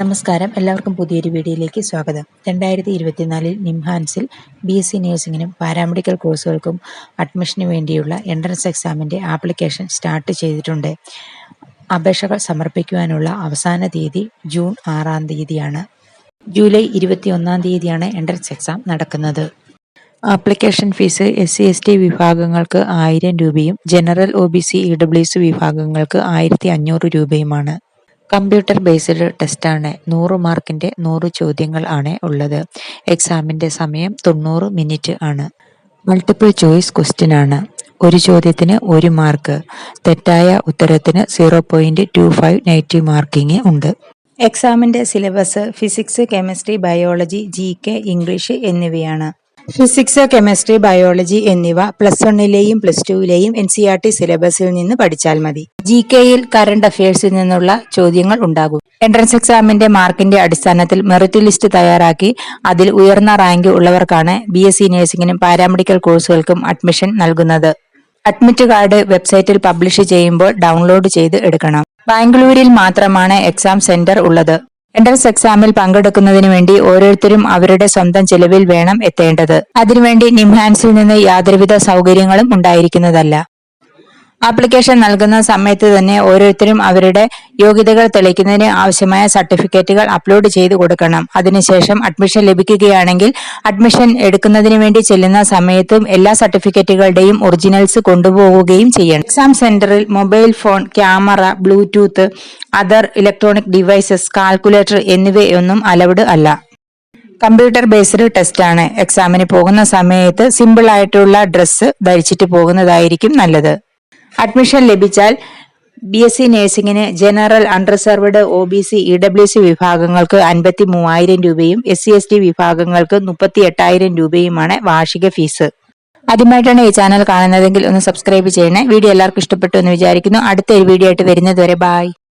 നമസ്കാരം. എല്ലാവർക്കും പുതിയൊരു വീഡിയോയിലേക്ക് സ്വാഗതം. രണ്ടായിരത്തി ഇരുപത്തിനാലിൽ നിംഹാൻസിൽ ബി എസ് സി നഴ്സിംഗിനും പാരാമെഡിക്കൽ കോഴ്സുകൾക്കും അഡ്മിഷന് വേണ്ടിയുള്ള എൻട്രൻസ് എക്സാമിന്റെ ആപ്ലിക്കേഷൻ സ്റ്റാർട്ട് ചെയ്തിട്ടുണ്ട്. അപേക്ഷകൾ സമർപ്പിക്കുവാനുള്ള അവസാന തീയതി ജൂൺ ആറാം തീയതിയാണ്. ജൂലൈ ഇരുപത്തി ഒന്നാം തീയതിയാണ് എൻട്രൻസ് എക്സാം നടക്കുന്നത്. Application fee S C S T വിഭാഗങ്ങൾക്ക് ആയിരം രൂപയും general O B C E W S വിഭാഗങ്ങൾക്ക് ആയിരത്തി അഞ്ഞൂറ് രൂപയുമാണ്. കമ്പ്യൂട്ടർ ബേസ്ഡ് ടെസ്റ്റാണ്. നൂറ് മാർക്കിന്റെ നൂറ് ചോദ്യങ്ങൾ ആണ് ഉള്ളത്. എക്സാമിന്റെ സമയം തൊണ്ണൂറ് മിനിറ്റ് ആണ്. മൾട്ടിപ്പിൾ ചോയ്സ് ക്വസ്റ്റ്യൻ ആണ്. ഒരു ചോദ്യത്തിന് ഒരു മാർക്ക്. തെറ്റായ ഉത്തരത്തിന് zero point two five negative marking ഉണ്ട്. എക്സാമിന്റെ syllabus physics chemistry biology G English എന്നിവയാണ്. ഫിസിക്സ് കെമിസ്ട്രി ബയോളജി എന്നിവ പ്ലസ് വണ്ണിലെയും പ്ലസ് ടുവിലെയും എൻ സി ആർ ടി സിലബസിൽ നിന്ന് പഠിച്ചാൽ മതി. ജി കെയിൽ കറണ്ട് അഫയേഴ്സിൽ നിന്നുള്ള ചോദ്യങ്ങൾ ഉണ്ടാകും. എൻട്രൻസ് എക്സാമിന്റെ മാർക്കിന്റെ അടിസ്ഥാനത്തിൽ മെറിറ്റ് ലിസ്റ്റ് തയ്യാറാക്കി അതിൽ ഉയർന്ന റാങ്ക് ഉള്ളവർക്കാണ് ബി എസ് സി നഴ്സിംഗിനും പാരാമെഡിക്കൽ കോഴ്സുകൾക്കും അഡ്മിഷൻ നൽകുന്നത്. അഡ്മിറ്റ് കാർഡ് വെബ്സൈറ്റിൽ പബ്ലിഷ് ചെയ്യുമ്പോൾ ഡൗൺലോഡ് ചെയ്ത് എടുക്കണം. ബാംഗ്ലൂരിൽ മാത്രമാണ് എക്സാം സെന്റർ ഉള്ളത്. എൻട്രൻസ് എക്സാമിൽ പങ്കെടുക്കുന്നതിന് വേണ്ടി ഓരോരുത്തരും അവരുടെ സ്വന്തം ചെലവിൽ വേണം എത്തേണ്ടത്. അതിനുവേണ്ടി നിംഹാൻസിൽ നിന്ന് യാതൊരുവിധ സൗകര്യങ്ങളും ഉണ്ടായിരിക്കുന്നതല്ല. ആപ്ലിക്കേഷൻ നൽകുന്ന സമയത്ത് തന്നെ ഓരോരുത്തരും അവരുടെ യോഗ്യതകൾ തെളിയിക്കുന്നതിന് ആവശ്യമായ സർട്ടിഫിക്കറ്റുകൾ അപ്ലോഡ് ചെയ്തു കൊടുക്കണം. അതിനുശേഷം അഡ്മിഷൻ ലഭിക്കുകയാണെങ്കിൽ അഡ്മിഷൻ എടുക്കുന്നതിന് വേണ്ടി ചെല്ലുന്ന സമയത്തും എല്ലാ സർട്ടിഫിക്കറ്റുകളുടെയും ഒറിജിനൽസ് കൊണ്ടുപോവുകയും ചെയ്യണം. എക്സാം സെന്ററിൽ mobile phone camera bluetooth other electronic devices calculator എന്നിവയൊന്നും allowed അല്ല. കമ്പ്യൂട്ടർ ബേസ്ഡ് ടെസ്റ്റ് ആണ്. എക്സാമിന് പോകുന്ന സമയത്ത് സിമ്പിൾ ആയിട്ടുള്ള ഡ്രസ്സ് ധരിച്ചിട്ട് പോകുന്നതായിരിക്കും നല്ലത്. അഡ്മിഷൻ ലഭിച്ചാൽ B S C നഴ്സിംഗിന് general unreserved O B C E W C വിഭാഗങ്ങൾക്ക് അൻപത്തി മൂവായിരം രൂപയും എസ് സി എസ് ടി വിഭാഗങ്ങൾക്ക് മുപ്പത്തി എട്ടായിരം രൂപയുമാണ് വാർഷിക ഫീസ്. ആദ്യമായിട്ടാണ് ഈ ചാനൽ കാണുന്നതെങ്കിൽ ഒന്ന് സബ്സ്ക്രൈബ് ചെയ്യണേ. വീഡിയോ എല്ലാവർക്കും ഇഷ്ടപ്പെട്ടു എന്ന് വിചാരിക്കുന്നു. അടുത്ത ഒരു വീഡിയോ ആയിട്ട് വരുന്നതുവരെ ബായ്